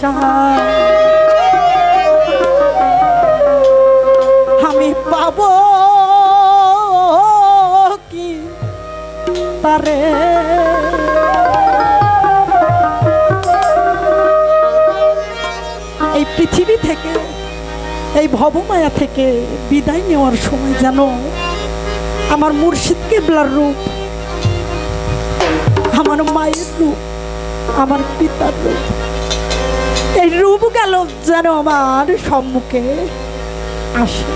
চাঁদ আমি পাবো কি তারে এই পৃথিবী থেকে, এই ভবমায়া থেকে বিদায় নেওয়ার সময় যেন আমার মুর্শিদ কেবলার রূপ, আমার মায়ের রূপ, আমার পিতার রূপ এই রূপ গেল যেন আমার সম্মুখে। আসে।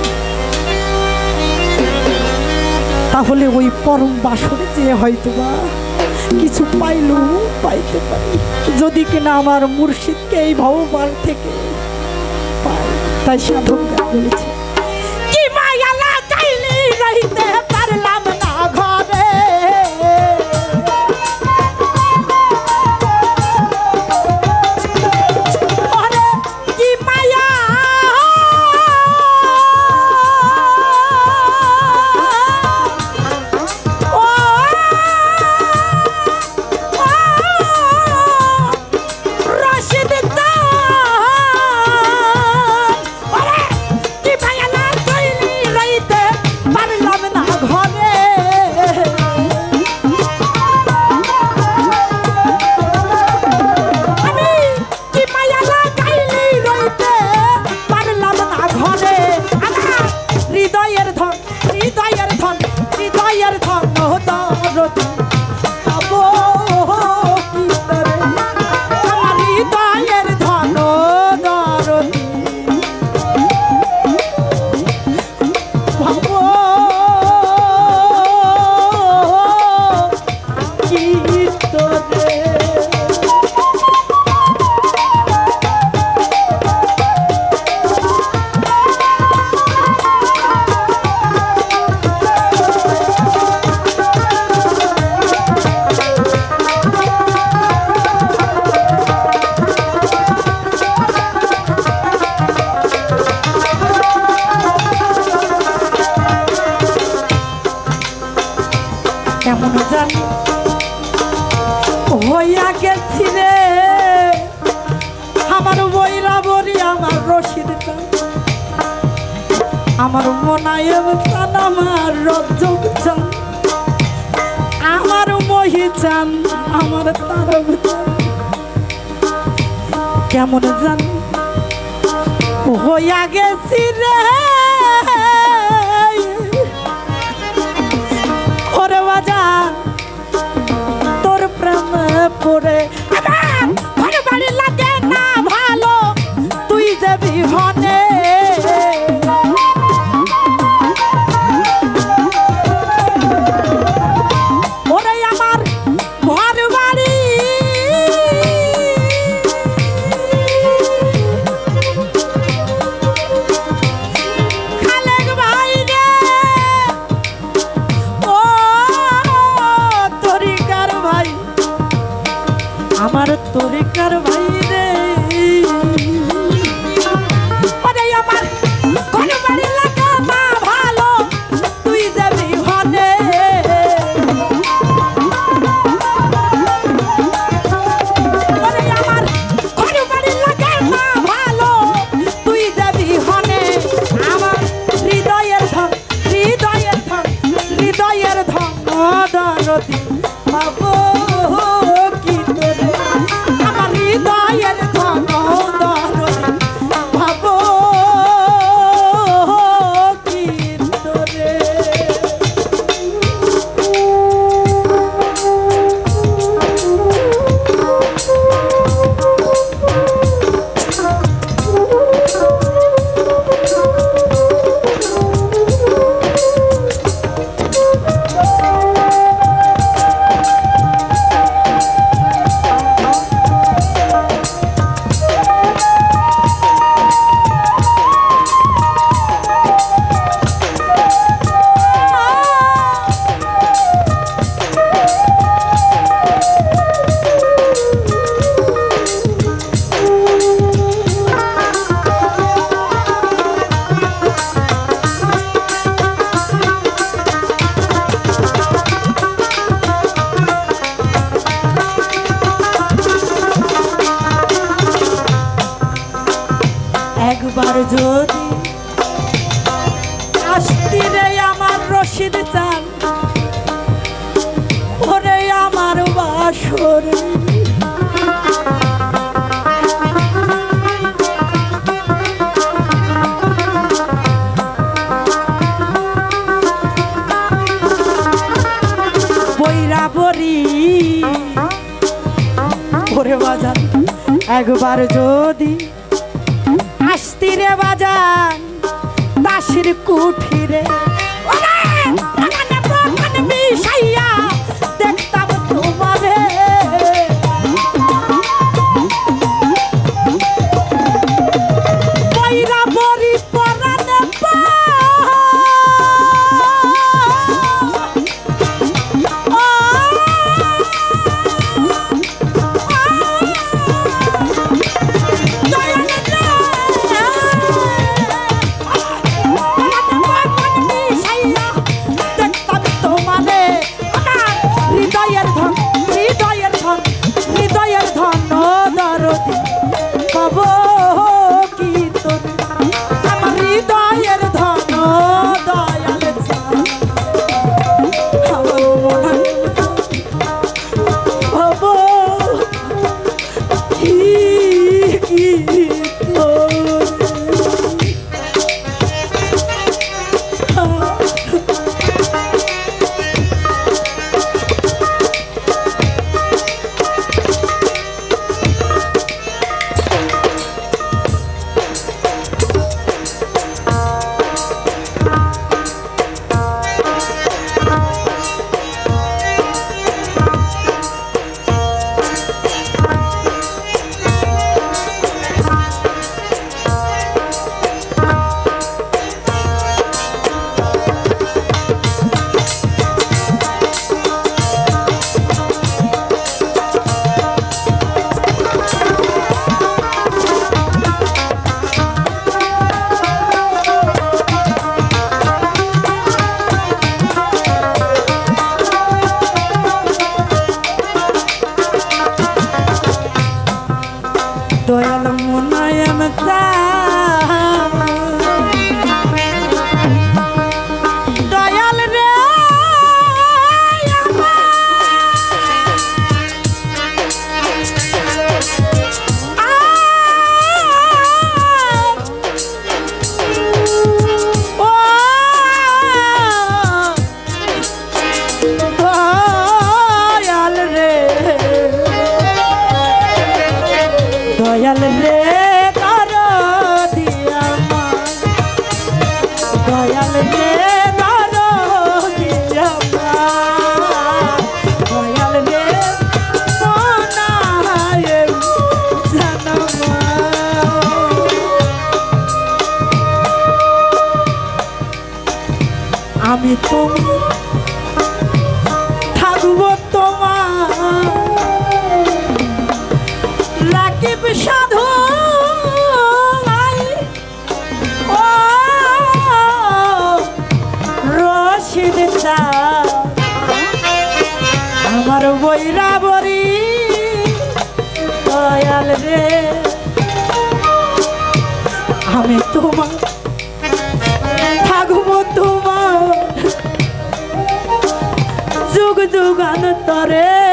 তাহলে ওই পরম বাসনে যে হয়তো বা কিছু পাইলেও পাইতে পারি। যদি কিনা আমার মুর্শিদকে এই ভগবান থেকে পাই তাই সাধক বলেছে কেমন জানি হইয়া গেছি রে। আমার বইরা বরি আমার রশিদ আমার মনায়ব চান আমার রজব চান। আমার মহি চান, আমার তারব কেমন জানি হইয়া গেছি রে। একবার যদি আসতি রে বাজান দাসির কুঠিরে আমার বৈরা বরি দয়াল রে। আমি তোমার থাকব তোমার। যুগ যুগান তরে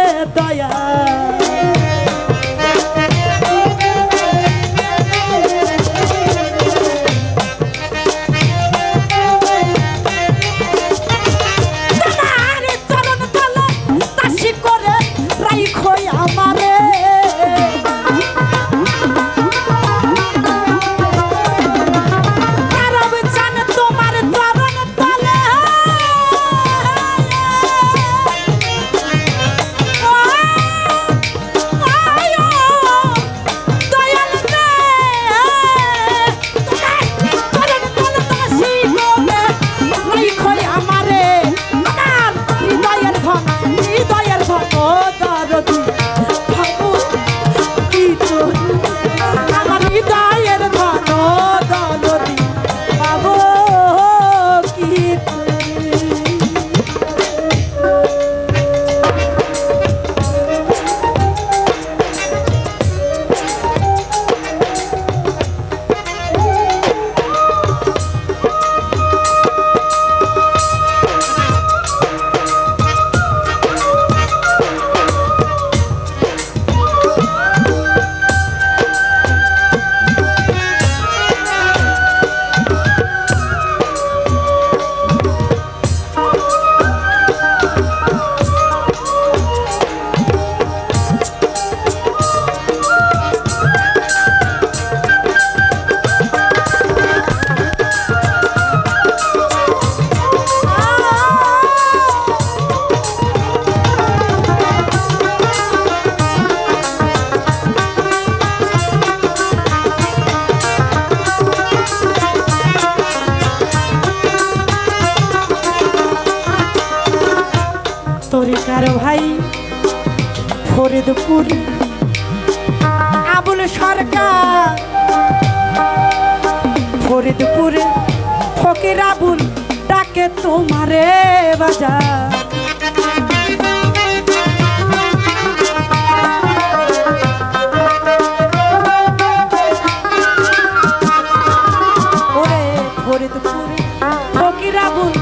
তরিকার ভাই ফরিদপুর। আবুল সরকার ফরিদপুরে। ফকির আবুল ডাকে তোমারে বাজা ফকির আবুল